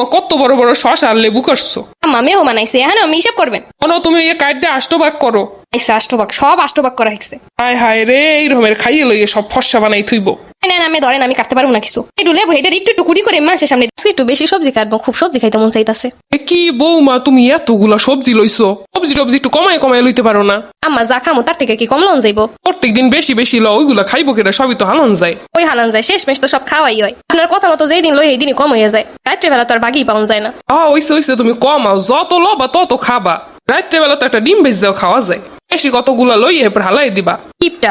বৌমা কত বড় বড় শশা আর লেবু করছ? আম্মা মেহমান আইছে হ্যাঁ আমি হিসাব করবেন অন তুমি এই কার্ডে আষ্টবাক করো। আইসা আষ্টবাক সব আষ্টবাক করা হয়েছে। হায় হায় রে এই রকমের খাইয়ে লইয়ে সব ফর্সা বানাই থুইব। না না আমি ধরেন আমি কাটতে পারব না কিছু। একটু লেবু এটা একটু একটু কুড়ি করে মাসের সামনে একটু বেশি সবজি কাটবো খুব সবজি খাইতে মন চাইতাছে। এ কি বৌমা তুমি এতগুলা সবজি লইছো? সবজি টবজি একটু কমায় কমায় লইতে পারো না? আম্মা যা খামো তার থেকে কি কম লন যাইবো? প্রত্যেকদিন বেশি বেশি ল ওইগুলা খাইবো কেটা সবই তো হালন যায়। ওই হালান যায় শেষ মেশ তো সব খাওয়াই হয়। আপনার কথা মতো যেই দিন লই এই দিনই কম হয়ে যায়। রাত্রেবেলা তো আর বাকি পাওয়া যায় না। আ ওইসে ওইসে তুমি কমাও যত লবা তত খাবা। রাত্রেবেলা তো একটা ডিম বেশ দেওয়া খাওয়া যায়। বেশি কতগুলা লইয়ে এরপর হালাই দিবা। টিপটা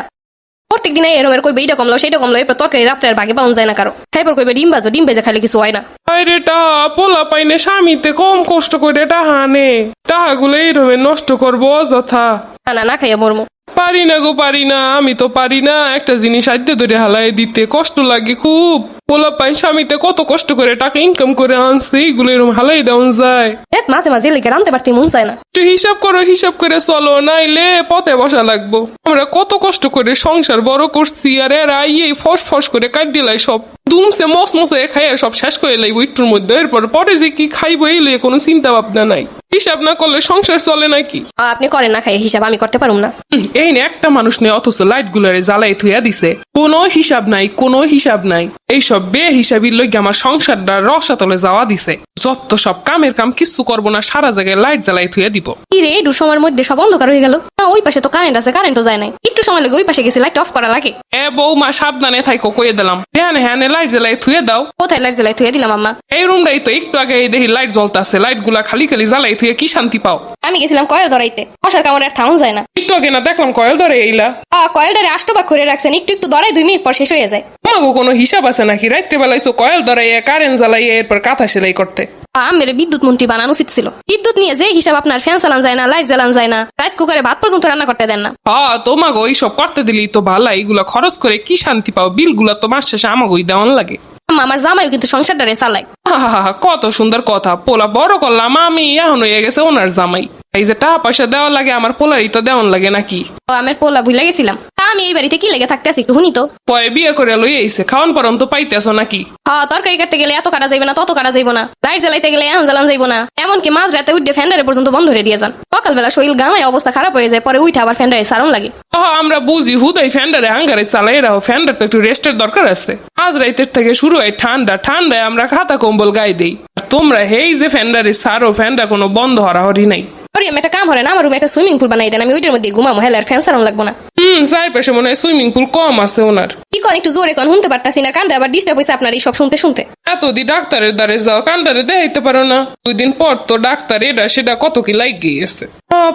প্রত্যেক দিনে এরমের কইবে এইটা কমলো সেইটা কমলো এরপর তরকারি রাত্রে আর বাকি পাওয়া যায় না কারও। তারপর কইবে ডিম বাজো ডিম বেজে খাইলে কিছু হয় না। আরে টা পোলা পাইনে স্বামীতে কম কষ্ট করে টাহা নে। টাহাগুলো এইরকম নষ্ট করব অযথা। না না না খাইয়া মরমো। পারি না গো পারি না আমি তো পারি না। একটা জিনিস আদ্যে ধরে হালাই দিতে কষ্ট লাগে খুব। পোলা পাইন স্বামীতে কত কষ্ট করে টাকা ইনকাম করে আনছে এইগুলো এরকম হালাই দেওয়া যায়। দেখ মাঝে মাঝে লেগে রানতে পারতে মন চায় না। একটু হিসাব করো হিসাব করে চলো নাইলে পথে বসা লাগবো। আমরা কত কষ্ট করে সংসার বড় করছি আর এরা এই ফস ফস করে কাট দিলাই সব। দুমসে মস মসে খাইয়া সব শেষ করে লাইবো একটুর মধ্যে এরপর পরে যে কি খাইবো এই কোনো চিন্তা ভাবনা নাই। হিসাব না করলে সংসার চলে নাকি? আপনি করেন না খাই হিসাব আমি করতে পারুম না। এই নে একটা মানুষ নেই অথচ লাইট গুলারে জ্বালাই থুয়া দিছে। কোন হিসাব নাই কোনো হিসাব নাই। এইসব বে হিসাবির লইগে আমার সংসারটা রসাতলে যাওয়া দিছে। যত সব কামের কাম কিছু করব না সারা জায়গায় লাইট জ্বালাই থুয়া দিব। কি রে দু সময়ের মধ্যে সব অন্ধকার হয়ে গেল। ওই পাশে তো কারেন্ট আছে কারেন্টও যায় নাই। একটু সময় লাগে ওই পাশে গেছে লাইট অফ করা লাগে। এ বৌমা সাবধানে থাইকো কয়ে দিলাম। হ্যাঁ হ্যাঁ লাইট জ্বালাই থুয়ে দাও। কোথায় লাইট জ্বালাই থুয়ে দিলাম আম্মা? এই রুমটাই তো একটু আগে দেখি লাইট জ্বলতাছে। লাইটগুলা খালি খালি জ্বালাই থুয়ে কি শান্তি পাও? আমি গেছিলাম কয়েল ধরাইতে। মশার কামড় আর থাউন যায় না। একটু আগে না দেখলাম কয়েল ধরে এইলা। আ কয়েলটারে আষ্টবাক করে রাখছেন একটু একটু ধরাই দুই মিনিট পর শেষ হয়ে যায়। আমাগো কোনো হিসাব আছে নাকি? রাত্রে বেলাইছো কয়েল ধরাইয়া কারেন্ট জ্বালাইয়া এরপর কাঁথা সেলাই করতে। আমের বিদ্যুৎ মন্ত্রী বানানো উচিত ছিল। বিদ্যুৎ নিয়ে যে হিসাব আপনার ফ্যান চালান যায় না লাইট জ্বালান যায় না রাইস কুকারে ভাত পর্যন্ত রান্না করতে দেন না। হ্যাঁ তোমাগো এইসব করতে দিলি তো ভালো এইগুলা খরচ করে কি শান্তি পাও? বিলগুলা তো মাস শেষে আমাগোই দেওয়ান লাগে। আমার জামাইও কিন্তু সংসারটারে চালায়। কত সুন্দর কথা। পোলা বড় করলাম আমি এখন হয়ে গেছে ওনার জামাই। এই যে টাকা পয়সা দেওয়া লাগে আমার পোলারই তো দেওয়ান লাগে নাকি? আমার পোলা ভুলে গেছিলাম। আমি এই বাড়িতে কি লেগে থাকতে আছি একটু শুনি তো। পরে বিয়ে করে লই আইছে খাওয়ান পরম তো পাইতেছো নাকি? হ্যাঁ তরকারি কাটতে গেলে এত কাটা যাইবে না তত কাটা যাইব না। লাইট জ্বালাইতে গেলে এখন জ্বালান যাইব না। এমনকি মাঝ রাতে উঠে ফ্যান্ডারে পর্যন্ত বন্ধ করে দিয়ে যান। সকালবেলা শরীর গামায় অবস্থা খারাপ হয়ে যায় পরে উঠে আবার ফ্যান্ডারে সারণ লাগে। আমরা বুঝি হুদাই ফ্যান্ডারে হাঙ্গারে চালাই রাখো ফ্যান্ডার তো একটু রেস্টের দরকার আছে। আজ রাইতের থেকে শুরু হয় ঠান্ডা ঠান্ডায় আমরা খাতা কম্বল গায়ে দেই। তোমরা হেই যে ফ্যান্ডারে সারো ফ্যান্ডা কোনো বন্ধ হরাহরি নাই। ওরে একটা কাম হরে না আমার রুমে একটা সুইমিং পুল বানাই দেন আমি ওইটার মধ্যে ঘুমাবো হেলার ফ্যান সারাম লাগবো না। হুম চার পাশে মনে হয় সুইমিং পুল কম আছে ওনার। কি কন একটু জোরে কন শুনতে পারতাছি না কান্দা আবার ডিস্টার্ব হয়েছে আপনার এই সব শুনতে শুনতে। এতদিন ডাক্তারের দ্বারে যাও কান্ডারে দেখাইতে পারো না। দুই দিন পর তো ডাক্তার এটা সেটা কত কি লাইক গিয়েছে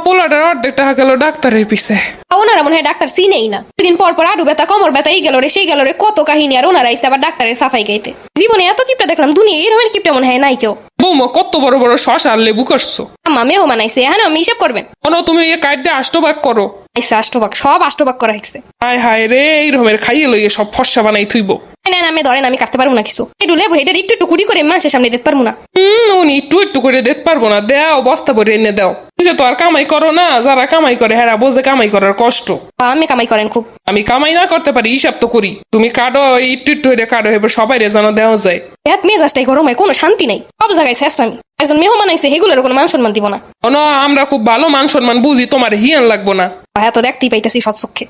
পোলাটার অর্ধেক টাকা গেল ডাক্তারের পিছে। ওনারা মনে হয় ডাক্তার চিনেই না। দুদিন পর পর আডু ব্যথা কমর ব্যথা এই গেল রে সেই গেল রে কত কাহিনী আর ওনারা আইসে আবার ডাক্তারের সাফাই গাইতে। জীবনে এত কিপটা দেখলাম দুনিয়া এই রকমের কিপটা মনে হয় নাই কেউ। বৌমা কত বড় বড় শশা আর লেবু করছ। আম্মা মেহমান আইসে হ্যাঁ আমি হিসাব করবেন। অন তুমি এই কার্ডে আষ্টবাক করো। আইসে আষ্টবাক সব আষ্টবাক করা হয়েছে। হায় হায় রে এই রকমের খাইয়ে লইয়ে সব ফর্সা বানাই থুইব। না না আমি ধরেন আমি কাটতে পারব না কিছু। একটু লেবু এটা একটু একটু কুড়ি করে মাসের সামনে দিতে পারব না। হুম উনি একটু একটু করে দেখতে পারব না। দেও বস্তা ভরে এনে দাও। তো আর কামাই করো না যারা কামাই করে হ্যাঁ বোঝে কামাই করার কষ্ট। আমি কামাই করেন খুব। আমি কামাই না করতে পারি হিসাব তো করি। তুমি কাটো ইট একটু একটু করে কাটো এবার সবাই রে জানো দেওয়া যায়। এত মেজাজটাই গরম হয় কোনো শান্তি নাই। সব জায়গায় শেষ আমি। একজন মেহমান আইসে হেগুলোর কোনো মান সম্মান দিব না। আমরা খুব ভালো মান সম্মান বুঝি তোমার হিয়ান লাগবো না। এত দেখতেই পাইতেছি সৎসক্ষে